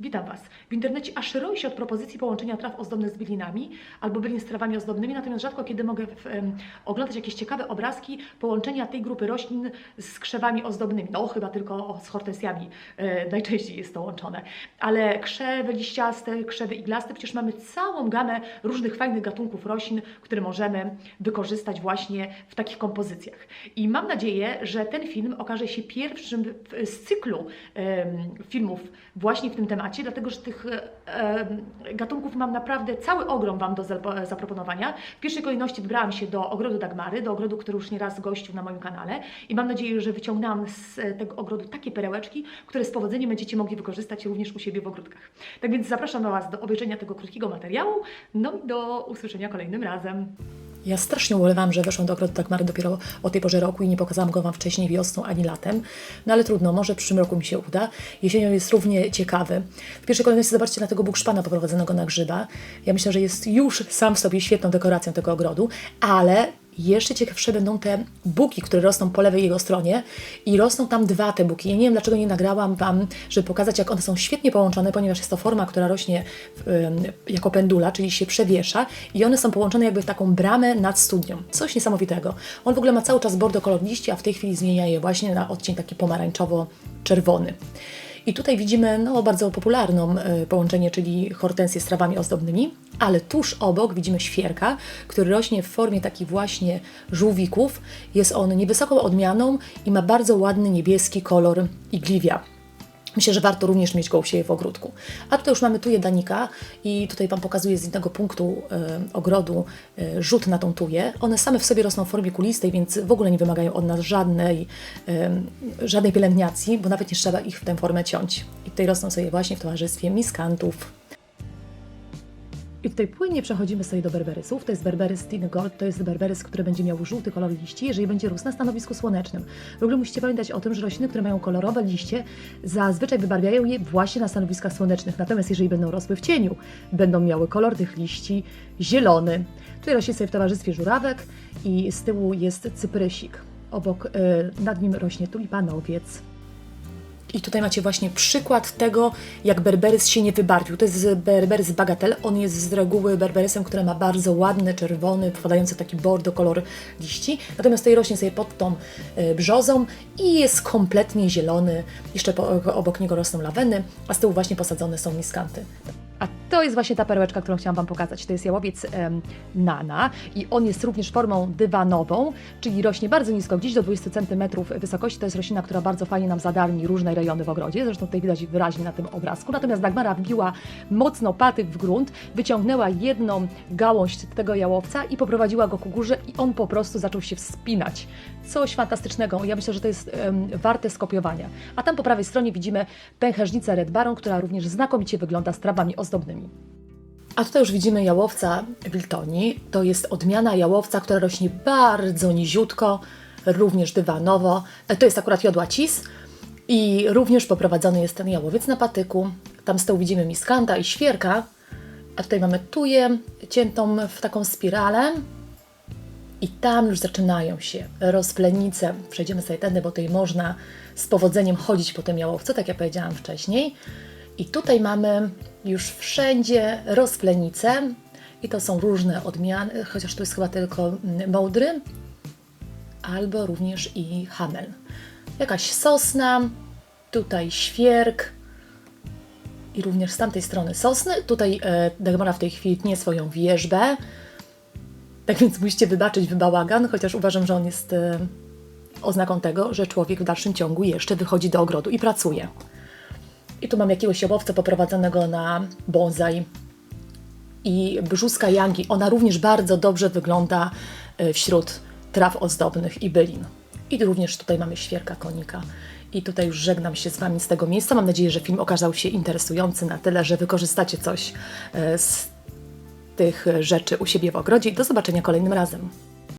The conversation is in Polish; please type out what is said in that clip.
Witam Was. W internecie aż roi się od propozycji połączenia traw ozdobnych z bylinami albo bylin z trawami ozdobnymi, natomiast rzadko kiedy mogę w, em, oglądać jakieś ciekawe obrazki połączenia tej grupy roślin z krzewami ozdobnymi. No chyba tylko z hortensjami e, najczęściej jest to łączone. Ale krzewy liściaste, krzewy iglaste, przecież mamy całą gamę różnych fajnych gatunków roślin, które możemy wykorzystać właśnie w takich kompozycjach. I mam nadzieję, że ten film okaże się pierwszym w- z cyklu em, filmów właśnie w tym temacie, dlatego że tych gatunków mam naprawdę cały ogrom Wam do za- zaproponowania. W pierwszej kolejności wybrałam się do ogrodu Dagmary, do ogrodu, który już nieraz gościł na moim kanale i mam nadzieję, że wyciągnęłam z tego ogrodu takie perełeczki, które z powodzeniem będziecie mogli wykorzystać również u siebie w ogródkach. Tak więc zapraszam Was do obejrzenia tego krótkiego materiału, no i do usłyszenia kolejnym razem. Ja strasznie ubolewam, że weszłam do ogrodu Dagmary dopiero o tej porze roku i nie pokazałam go Wam wcześniej wiosną ani latem. No ale trudno, może w przyszłym roku mi się uda. Jesienią jest równie ciekawy. W pierwszej kolejności zobaczcie na tego bukszpana poprowadzonego na grzyba. Ja myślę, że jest już sam w sobie świetną dekoracją tego ogrodu, ale jeszcze ciekawsze będą te buki, które rosną po lewej jego stronie i rosną tam dwa te buki. Ja nie wiem, dlaczego nie nagrałam Wam, żeby pokazać, jak one są świetnie połączone, ponieważ jest to forma, która rośnie jako pendula, czyli się przewiesza i one są połączone jakby w taką bramę nad studnią. Coś niesamowitego. On w ogóle ma cały czas bordo kolor liści, a w tej chwili zmienia je właśnie na odcień taki pomarańczowo-czerwony. I tutaj widzimy no, bardzo popularną e, połączenie, czyli hortensję z trawami ozdobnymi, ale tuż obok widzimy świerka, który rośnie w formie takich właśnie żółwików. Jest on niewysoką odmianą i ma bardzo ładny niebieski kolor igliwia. Myślę, że warto również mieć u siebie w ogródku. A tutaj już mamy tuję danika i tutaj Wam pokazuję z innego punktu e, ogrodu e, rzut na tą tuję. One same w sobie rosną w formie kulistej, więc w ogóle nie wymagają od nas żadnej, e, żadnej pielęgnacji, bo nawet nie trzeba ich w tę formę ciąć. I tutaj rosną sobie właśnie w towarzystwie miskantów, i tutaj płynnie przechodzimy sobie do berberysów. To jest berberys Tiny Gold, to jest berberys, który będzie miał żółty kolor liści, jeżeli będzie rósł na stanowisku słonecznym. W ogóle musicie pamiętać o tym, że rośliny, które mają kolorowe liście, zazwyczaj wybarwiają je właśnie na stanowiskach słonecznych. Natomiast jeżeli będą rosły w cieniu, będą miały kolor tych liści zielony. Tutaj rośnie sobie w towarzystwie żurawek i z tyłu jest cyprysik. Obok, y, nad nim rośnie tulipanowiec. I tutaj macie właśnie przykład tego, jak berberys się nie wybarwił. To jest berberys bagatel. On jest z reguły berberysem, który ma bardzo ładny, czerwony, wpadający taki bordo kolor liści. Natomiast tutaj rośnie sobie pod tą e, brzozą i jest kompletnie zielony. Jeszcze obok niego rosną laweny, a z tyłu właśnie posadzone są miskanty. A to jest właśnie ta perełeczka, którą chciałam Wam pokazać. To jest jałowiec nana i on jest również formą dywanową, czyli rośnie bardzo nisko, gdzieś do 20 cm wysokości. To jest roślina, która bardzo fajnie nam zadarmi różne rejony w ogrodzie. Zresztą tutaj widać wyraźnie na tym obrazku. Natomiast Dagmara wbiła mocno patyk w grunt, wyciągnęła jedną gałąź tego jałowca i poprowadziła go ku górze i on po prostu zaczął się wspinać. Coś fantastycznego. Ja myślę, że to jest warte skopiowania. A tam po prawej stronie widzimy pęcherzycę Red Baron, która również znakomicie wygląda z trawami ozdobnymi. A tutaj już widzimy jałowca Wiltoni. To jest odmiana jałowca, która rośnie bardzo niziutko, również dywanowo. To jest akurat jodła cis i również poprowadzony jest ten jałowiec na patyku. Tam z tyłu widzimy miskanta i świerka, a tutaj mamy tuję ciętą w taką spiralę. I tam już zaczynają się rozplenice. Przejdziemy sobie tędy, bo tutaj można z powodzeniem chodzić po tym jałowcu, tak jak powiedziałam wcześniej. I tutaj mamy już wszędzie rozplenice. I to są różne odmiany, chociaż tu jest chyba tylko mm, mołdry, albo również i hamel. Jakaś sosna, tutaj świerk i również z tamtej strony sosny. Tutaj e, Dagmara w tej chwili tnie swoją wierzbę. Tak więc musicie wybaczyć wybałagan, chociaż uważam, że on jest e, oznaką tego, że człowiek w dalszym ciągu jeszcze wychodzi do ogrodu i pracuje. I tu mam jakiegoś jałowca poprowadzonego na bonsai. I brzuska Yangi, ona również bardzo dobrze wygląda e, wśród traw ozdobnych i bylin. I również tutaj mamy świerka konika. I tutaj już żegnam się z Wami z tego miejsca. Mam nadzieję, że film okazał się interesujący na tyle, że wykorzystacie coś e, z tych rzeczy u siebie w ogrodzie. Do zobaczenia kolejnym razem.